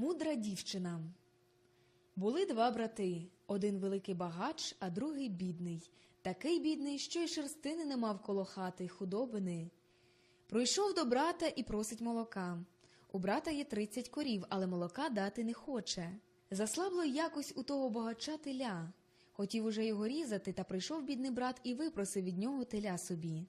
Мудра дівчина. Були два брати: один великий багач, а другий бідний. Такий бідний, що й шерстини не мав коло хати, худобини. Пройшов до брата і просить молока. У брата є тридцять корів, але молока дати не хоче. Заслабло якось у того багача теля. Хотів уже його різати, та прийшов бідний брат і випросив від нього теля собі.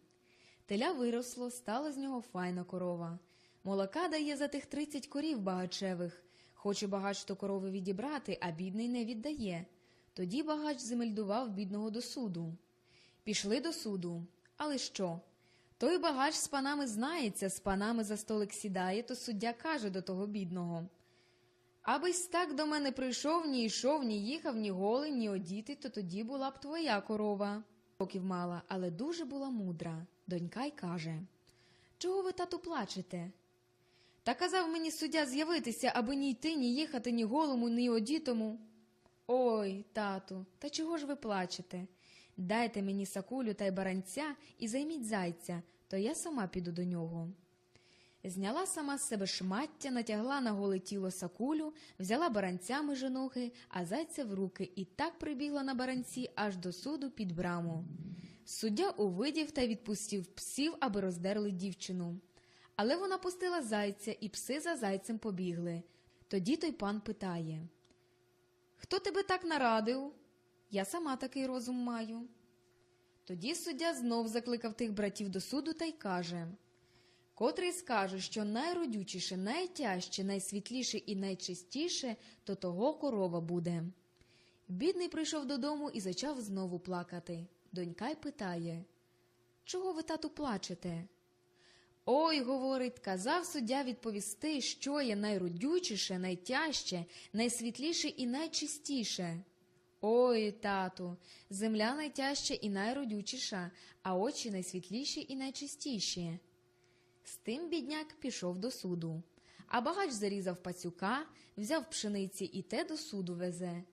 Теля виросло, стала з нього файна корова. Молока дає за тих тридцять корів багачевих. Хоче багач то корови відібрати, а бідний не віддає. Тоді багач земельдував бідного до суду. Пішли до суду. Але що? Той багач з панами знається, з панами за столик сідає, то суддя каже до того бідного. Абись так до мене прийшов, ні йшов, ні їхав, ні голий, ні одітий, то тоді була б твоя корова. Років мала, але дуже була мудра. Донька й каже Чого ви, тату, плачете? Та казав мені суддя з'явитися, аби ні йти, ні їхати, ні голому, ні одітому. Ой, тату, та чого ж ви плачете? Дайте мені сакулю та й баранця і займіть зайця, то я сама піду до нього. Зняла сама з себе шмаття, натягла на голе тіло сакулю, взяла баранця межи ноги, а зайця в руки і так прибігла на баранці аж до суду під браму. Суддя увидів та відпустив псів, аби роздерли дівчину. Але вона пустила зайця, і пси за зайцем побігли. Тоді той пан питає Хто тебе так нарадив? Я сама такий розум маю. Тоді суддя знов закликав тих братів до суду та й каже Котрий скаже, що найродючіше, найтяжче, найсвітліше і найчистіше, то того корова буде. Бідний прийшов додому і зачав знову плакати. Донька й питає Чого ви, тату, плачете? Ой, говорить, казав суддя відповісти, що є найродючіше, найтяжче, найсвітліше і найчистіше. Ой, тату, земля найтяжча і найродючіша, а очі найсвітліші і найчистіші. З тим бідняк пішов до суду. А багач зарізав пацюка, взяв пшениці і те до суду везе.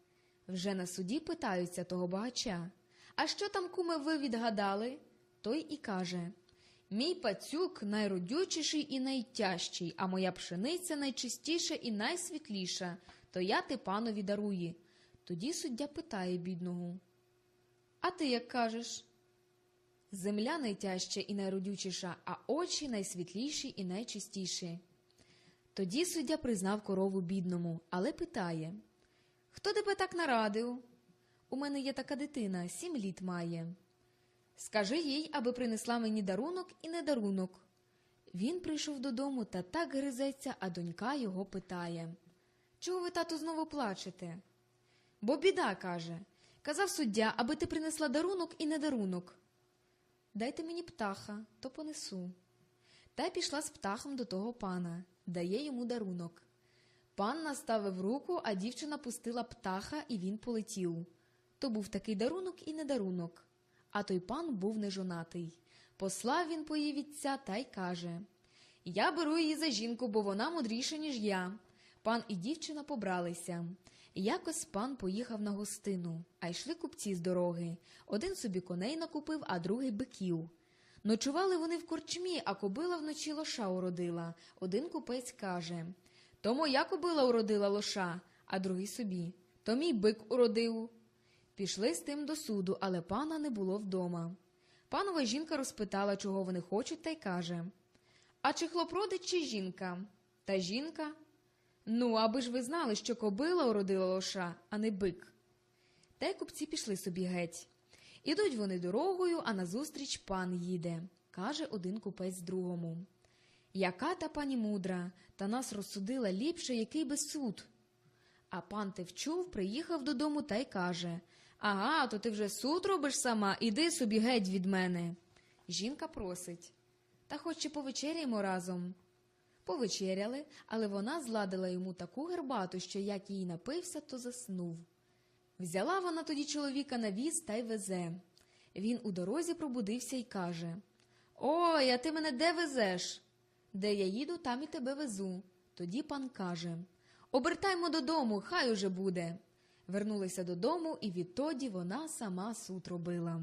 Вже на суді питаються того багача. А що там, куме, ви відгадали? Той і каже Мій пацюк найродючіший і найтяжчий, а моя пшениця найчистіша і найсвітліша, то я ти панові дарую. Тоді суддя питає бідного. А ти як кажеш? Земля найтяжча і найродючіша, а очі найсвітліші і найчистіші. Тоді суддя признав корову бідному, але питає Хто тебе так нарадив? У мене є така дитина, сім літ має. Скажи їй, аби принесла мені дарунок і не дарунок. Він прийшов додому та так гризеться, а донька його питає Чого ви, тату, знову плачете? Бо біда каже казав суддя, аби ти принесла дарунок і не дарунок. Дайте мені птаха, то понесу. Та пішла з птахом до того пана, дає йому дарунок. Пан наставив руку, а дівчина пустила птаха, і він полетів. То був такий дарунок і недарунок. А той пан був нежонатий. Послав він по її вітця та й каже Я беру її за жінку, бо вона мудріша, ніж я. Пан і дівчина побралися. Якось пан поїхав на гостину, а йшли купці з дороги. Один собі коней накупив, а другий биків. Ночували вони в корчмі, а кобила вночі лоша уродила. Один купець каже То моя кобила уродила лоша, а другий собі. То мій бик уродив. Пішли з тим до суду, але пана не було вдома. Панова жінка розпитала, чого вони хочуть, та й каже А чи хлопродить, чи жінка? Та жінка. Ну, аби ж ви знали, що кобила уродила лоша, а не бик. Та й купці пішли собі геть. Ідуть вони дорогою, а назустріч пан їде, каже один купець другому. Яка та пані мудра, та нас розсудила ліпше, який би суд. А пан Тевчув приїхав додому та й каже Ага, то ти вже суд робиш сама, іди собі геть від мене. Жінка просить Та хоч чи повечеряємо разом. Повечеряли, але вона зладила йому таку гербату, що як їй напився, то заснув. Взяла вона тоді чоловіка на віз та й везе. Він у дорозі пробудився й каже Ой, а ти мене де везеш? Де я їду, там і тебе везу. Тоді пан каже Обертаймо додому, хай уже буде. Вернулися додому, і відтоді вона сама суд робила.